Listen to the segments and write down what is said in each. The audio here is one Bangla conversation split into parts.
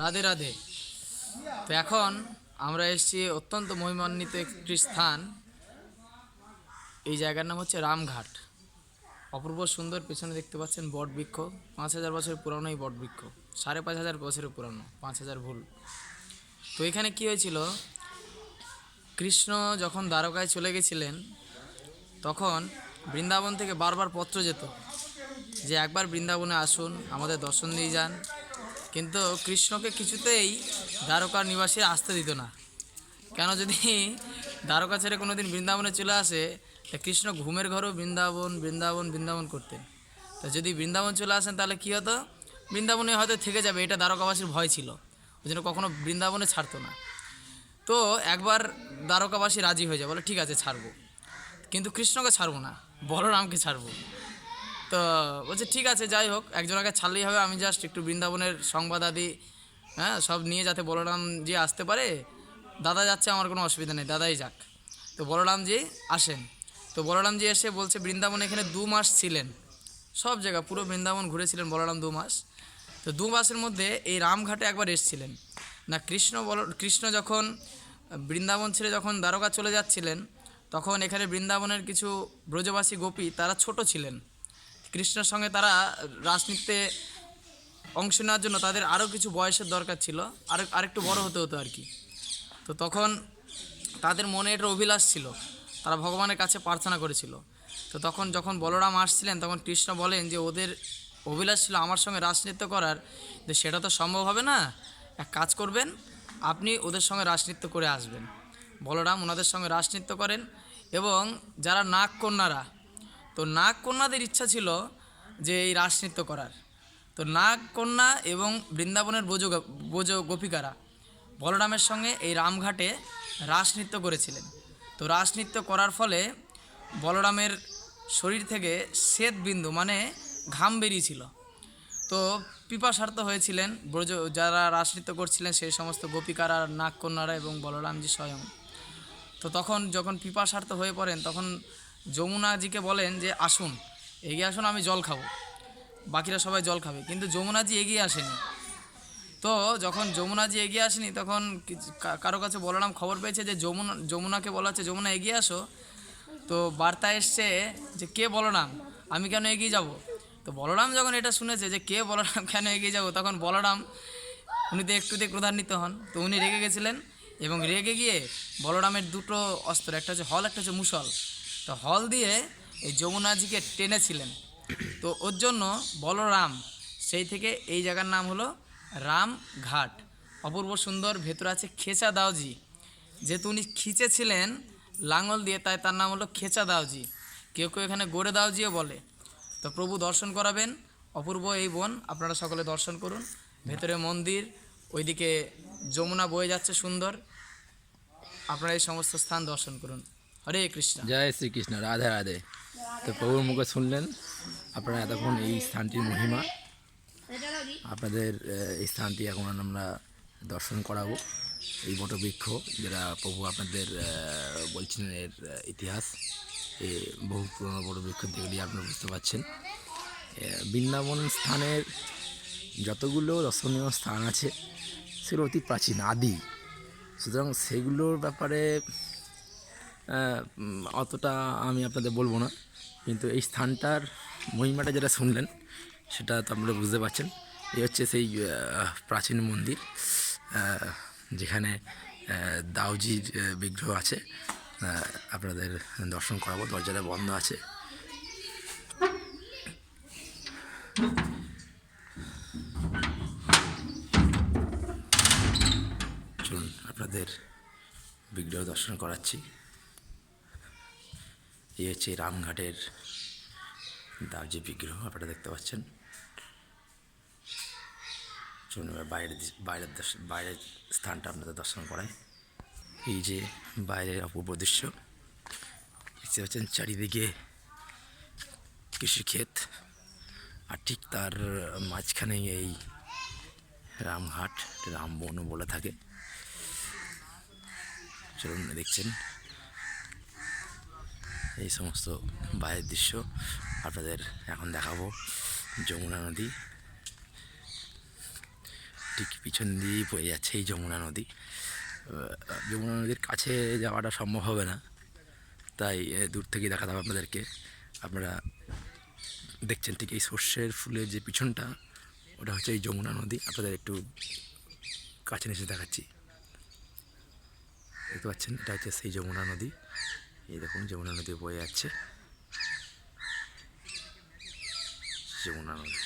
রাধে রাধে। তো এখন আমরা এসেছি অত্যন্ত মহিমান্বিত একটি স্থান। এই জায়গার নাম হচ্ছে রামঘাট। অপূর্ব সুন্দর পেছনে দেখতে পাচ্ছেন বট বৃক্ষ। পাঁচ হাজার বছরের পুরানো এই বট বৃক্ষ। সাড়ে পাঁচ হাজার বছরের পুরানো, পাঁচ হাজার ভুল। তো এখানে কি হয়েছিল? কৃষ্ণ যখন দ্বারকায় চলে গেছিলেন, তখন বৃন্দাবন থেকে বারবার পত্র যেত যে একবার বৃন্দাবনে আসুন, আমাদের দর্শন দিয়ে যান। কিন্তু কৃষ্ণকে কিছুতেই দ্বারকার নিবাসী আসতে দিত না। কেন যদি দ্বারকা ছেড়ে কোনো দিন বৃন্দাবনে চলে আসে, তা কৃষ্ণ ঘুমের ঘরেও বৃন্দাবন বৃন্দাবন বৃন্দাবন করতেন। তা যদি বৃন্দাবন চলে আসেন, তাহলে কী হতো? বৃন্দাবনে হয়তো থেকে যাবে, এটা দ্বারকাবাসীর ভয় ছিল। ওই জন্য কখনও বৃন্দাবনে ছাড়তো না। তো একবার দ্বারকাবাসী রাজি হয়ে যায়, বলে, ঠিক আছে, ছাড়বো। কিন্তু কৃষ্ণকে ছাড়বো না, বলরামকে ছাড়বো। তো বলছে, ঠিক আছে, যাই হোক একজনকে ছাড়লেই হবে, আমি জাস্ট একটু বৃন্দাবনের সংবাদ আদি হ্যাঁ সব নিয়ে যাতে বলরাম জি আসতে পারে, দাদা যাচ্ছে, আমার কোনো অসুবিধা নেই, দাদাই যাক। তো বলরাম জি আসেন। তো বলরাম জি এসে বলছে, বৃন্দাবন এখানে দু মাস ছিলেন। সব জায়গা, পুরো বৃন্দাবন ঘুরেছিলেন বলরাম দু মাস। তো দু মাসের মধ্যে এই রামঘাটে একবার এসেছিলেন। না, কৃষ্ণ বল, কৃষ্ণ যখন বৃন্দাবন ছেড়ে যখন দ্বারকা চলে যাচ্ছিলেন, তখন এখানে বৃন্দাবনের কিছু ব্রজবাসী গোপী, তারা ছোট ছিলেন। কৃষ্ণের সঙ্গে তারা রাজনীতিতে অংশ নেওয়ার জন্য তাদের আরও কিছু বয়সের দরকার ছিল। আর আরেকটু বড় হতে হতো আর কি। তো তখন তাদের মনে এটা অভিলাষ ছিল। তারা ভগবানের কাছে প্রার্থনা করেছিল। তো তখন যখন বলরাম আসছিলেন, তখন কৃষ্ণ বলেন যে, ওদের অভিলাষ ছিল আমার সঙ্গে রাজনৃত্য করার। যে, সেটা তো সম্ভব হবে না। এক কাজ করবেন, আপনি ওদের সঙ্গে রাজনৃত্য করে আসবেন। বলরাম ওনাদের সঙ্গে রাজনৃত্য করেন এবং যারা নাগ কন্যারা তো নাগ কন্যাদের ইচ্ছা ছিল যে এই রাসনৃত্য করার। তো নাগ কন্যা এবং বৃন্দাবনের বোজ বোজ গোপিকারা বলরামের সঙ্গে এই রামঘাটে রাসনৃত্য করেছিলেন। তো রাসনৃত্য করার ফলে বলরামের শরীর থেকে শ্বেত বিন্দু মানে ঘাম বেরিয়েছিল। তো পিপাসার্থ হয়েছিলেন ব্রজ, যারা রাসনৃত্য করছিলেন সেই সমস্ত গোপিকারা নাগ কন্যারা এবং বলরামজি স্বয়ং। তো তখন যখন পিপাসার্থ হয়ে পড়েন, তখন যমুনাজিকে বলেন যে, আসুন, এগিয়ে আসুন, আমি জল খাব। বাকিরা সবাই জল খাবে, কিন্তু যমুনাজি এগিয়ে আসেনি। তো যখন যমুনাজি এগিয়ে আসেনি, তখন কারও কাছে বলরাম খবর পেয়েছে যে, যমুনা, যমুনাকে বলা হচ্ছে, যমুনা, এগিয়ে আসো। তো বার্তা এসছে যে, কে বলরাম? আমি কেন এগিয়ে যাব? তো বলরাম যখন এটা শুনেছে যে, কে বলরাম? কেন এগিয়ে যাব? তখন বলরাম, উনি তো একটুতে ক্রোধান্বিত হন। তো উনি রেগে গেছিলেন এবং রেগে গিয়ে বলরামের দুটো অস্ত্র, একটা হচ্ছে হল, একটা হচ্ছে মুসল। তো হল দিয়ে এই যমুনাজিকে টেনেছিলেন। তো ওর জন্য বলরাম, সেই থেকে এই জায়গার নাম হলো রামঘাট। অপূর্ব সুন্দর, ভেতরে আছে খেচা দাওজি যেহেতু উনি খিচেছিলেন লাঙল দিয়ে, তাই তার নাম হলো খেচা দাওজি কেউ কেউ এখানে গড়ে দাওজিও বলে। তো প্রভু দর্শন করাবেন। অপূর্ব এই বন, আপনারা সকলে দর্শন করুন। ভেতরে মন্দির, ওইদিকে যমুনা বয়ে যাচ্ছে সুন্দর। আপনারা এই সমস্ত স্থান দর্শন করুন। হরে কৃষ্ণ। জয় শ্রীকৃষ্ণ, রাধে রাধে। তো প্রভুর মুখে শুনলেন, আপনারা এতক্ষণ এই স্থানটির মহিমা। আপনাদের এই স্থানটি এখন আমরা দর্শন করাবো। এই বটবৃক্ষ যেটা প্রভু আপনাদের বলছিলেন এর ইতিহাস। এ বহু পুরনো বটবৃক্ষ দেখলেই আপনারা বুঝতে পারছেন। বৃন্দাবন স্থানের যতগুলো দর্শনীয় স্থান আছে, সেগুলো অতি প্রাচীন, আদি। সুতরাং সেগুলোর ব্যাপারে অতটা আমি আপনাদের বলব না। কিন্তু এই স্থানটার মহিমাটা যেটা শুনলেন, সেটা তো আপনারা বুঝতে পারছেন। এই হচ্ছে সেই প্রাচীন মন্দির যেখানে দাউজির বিগ্রহ আছে। আপনাদের দর্শন করাবো, দরজাটা বন্ধ আছে। চলুন, আপনাদের বিগ্রহ দর্শন করাচ্ছি। এই হচ্ছে রামঘাটের দাবজি বিগ্রহ, আপনারা দেখতে পাচ্ছেন। চলুন বাইরের বাইরের বাইরের স্থানটা আপনাদের দর্শন করাই। এই যে বাইরের অপূর্ব দৃশ্য, দেখতে পাচ্ছেন চারিদিকে কৃষিক্ষেত। আর ঠিক তার মাঝখানেই এই রামঘাট রামবনও বলে থাকে। চলুন দেখছেন। এই সমস্ত বাইরের দৃশ্য আপনাদের এখন দেখাবো। যমুনা নদী। ঠিক পিছন দিয়েই পড়ে যাচ্ছে এই যমুনা নদী। যমুনা নদীর কাছে যাওয়াটা সম্ভব হবে না। তাই দূর থেকে দেখা হবে আপনাদেরকে। আপনারা দেখছেন ঠিক এই সর্ষের ফুলের যে পিছনটা, ওটা হচ্ছে এই যমুনা নদী। আপনাদের একটু কাছে নিচে দেখাচ্ছি। দেখতে পাচ্ছেন? এটা হচ্ছে সেই যমুনা নদী। এই দেখুন, যমুনা নদী বয়ে যাচ্ছে। যমুনা নদী।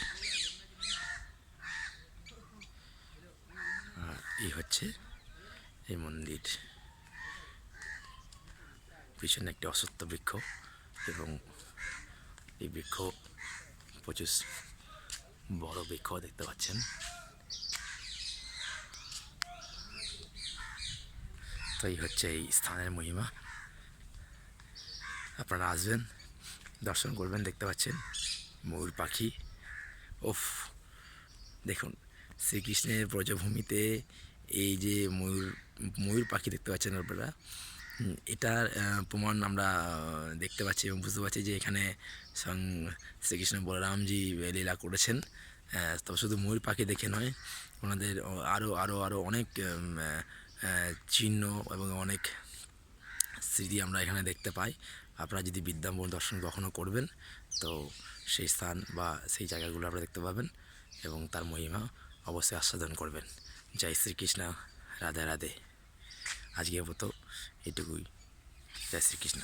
এই হচ্ছে এই মন্দির। পিছনে একটি অসত্য বৃক্ষ এবং এই বৃক্ষ প্রচুর বড় বৃক্ষ দেখতে পাচ্ছেন। তো এই হচ্ছে এই স্থানের মহিমা। আপনারা আসবেন, দর্শন করবেন, দেখতে পাচ্ছেন ময়ূর পাখি। ওফ দেখুন, শ্রীকৃষ্ণের ব্রজভূমিতে এই যে ময়ূর ময়ূর পাখি দেখতে পাচ্ছেন আপনারা এটার প্রমাণ আমরা দেখতে পাচ্ছি এবং বুঝতে পারছি যে এখানে স্বয়ং শ্রীকৃষ্ণ বলরামজি লীলা করেছেন। তবে শুধু ময়ূর পাখি দেখে নয়, ওনাদের আরও আরও আরও অনেক চিহ্ন এবং অনেক স্মৃতি আমরা এখানে দেখতে পাই। আপনারা যদি বৃদ্ধাম্বন দর্শন কখনও করবেন, তো সেই স্থান বা সেই জায়গাগুলো আপনারা দেখতে পাবেন এবং তার মহিমা অবশ্যই আস্বাদন করবেন। জয় শ্রীকৃষ্ণ, রাধে রাধে। আজকে মতো এটুকুই। জয় শ্রীকৃষ্ণ।